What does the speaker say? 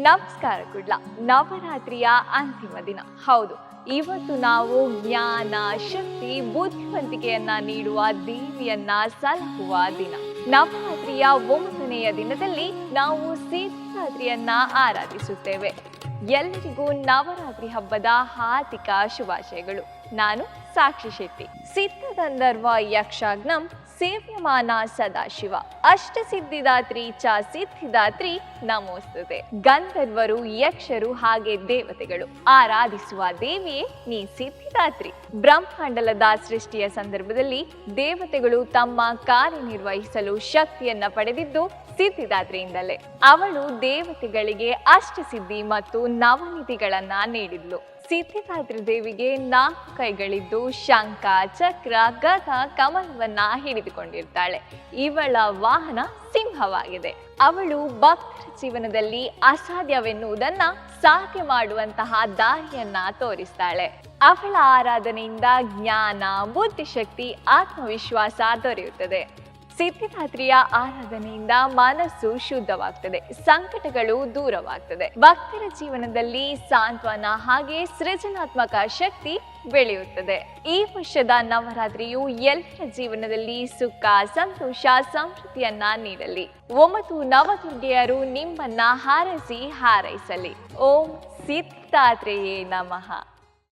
ನಮಸ್ಕಾರ ಕುಡ್ಲ. ನವರಾತ್ರಿಯ ಅಂತಿಮ ದಿನ. ಹೌದು, ಇವತ್ತು ನಾವು ಜ್ಞಾನ, ಶಕ್ತಿ, ಬುದ್ಧಿವಂತಿಕೆಯನ್ನ ನೀಡುವ ದೇವಿಯನ್ನ ಸಲಹುವ ದಿನ. ನವರಾತ್ರಿಯ ಒಂಬತ್ತನೆಯ ದಿನದಲ್ಲಿ ನಾವು ಸಿದ್ಧರಾತ್ರಿಯನ್ನ ಆರಾಧಿಸುತ್ತೇವೆ. ಎಲ್ಲರಿಗೂ ನವರಾತ್ರಿ ಹಬ್ಬದ ಹಾರ್ದಿಕ ಶುಭಾಶಯಗಳು. ನಾನು ಸಾಕ್ಷಿ ಶೆಟ್ಟಿ ಸಿದ್ಧಗಂಧರ್ವ ಯಕ್ಷಾಗ್ನಂ ಸೇವ್ಯಮಾನ ಸದಾಶಿವ. ಅಷ್ಟ ಸಿದ್ಧಿದಾತ್ರಿ ಚ ಸಿದ್ಧಿದಾತ್ರಿ ನಮೋಸ್ತುತೆ. ಗಂಧರ್ವರು, ಯಕ್ಷರು ಹಾಗೆ ದೇವತೆಗಳು. ಆರಾಧಿಸುವ ದೇವಿಯೇ ನೀ ಸಿದ್ಧಿದಾತ್ರಿ. ಬ್ರಹ್ಮಾಂಡಲದ ಸೃಷ್ಟಿಯ ಸಂದರ್ಭದಲ್ಲಿ ದೇವತೆಗಳು ತಮ್ಮ ಕಾರ್ಯನಿರ್ವಹಿಸಲು ಶಕ್ತಿಯನ್ನ ಪಡೆದಿದ್ದು ಸಿದ್ಧಿದಾತ್ರಿಯಿಂದಲೇ. ಅವಳು ದೇವತೆಗಳಿಗೆ ಅಷ್ಟಸಿದ್ಧಿ ಮತ್ತು ನವನಿಧಿಗಳನ್ನ ನೀಡಿದ್ಲು. ಸಿದ್ಧಿದಾತ್ರಿ ದೇವಿಗೆ ನಾಲ್ಕು ಕೈಗಳಿದ್ದು ಶಂಖ, ಚಕ್ರ, ಗದ, ಕಮಲವನ್ನ ಹಿಡಿದುಕೊಂಡಿರ್ತಾಳೆ. ಇವಳ ವಾಹನ ಸಿಂಹವಾಗಿದೆ. ಅವಳು ಭಕ್ತರ ಜೀವನದಲ್ಲಿ ಅಸಾಧ್ಯವೆನ್ನುವುದನ್ನ ಸಾಧ್ಯ ಮಾಡುವಂತಹ ದಾರಿಯನ್ನ ತೋರಿಸ್ತಾಳೆ. ಅವಳ ಆರಾಧನೆಯಿಂದ ಜ್ಞಾನ, ಬುದ್ಧಿಶಕ್ತಿ, ಆತ್ಮವಿಶ್ವಾಸ ದೊರೆಯುತ್ತದೆ. ಸಿದ್ಧಿದಾತ್ರಿಯ ಆರಾಧನೆಯಿಂದ ಮನಸ್ಸು ಶುದ್ಧವಾಗ್ತದೆ, ಸಂಕಟಗಳು ದೂರವಾಗ್ತದೆ. ಭಕ್ತರ ಜೀವನದಲ್ಲಿ ಸಾಂತ್ವನ ಹಾಗೆ ಸೃಜನಾತ್ಮಕ ಶಕ್ತಿ ಬೆಳೆಯುತ್ತದೆ. ಈ ವರ್ಷದ ನವರಾತ್ರಿಯು ಎಲ್ಲರ ಜೀವನದಲ್ಲಿ ಸುಖ, ಸಂತೋಷ ಸಂಸ್ಕೃತಿಯನ್ನ ನೀಡಲಿ. ಒಂಬತ್ತು ನವದುರ್ಗೆಯರು ನಿಮ್ಮನ್ನ ಹಾರೈಸಿ ಹಾರೈಸಲಿ. ಓಂ ಸಿದ್ಧಾತ್ರೆಯೇ ನಮಃ.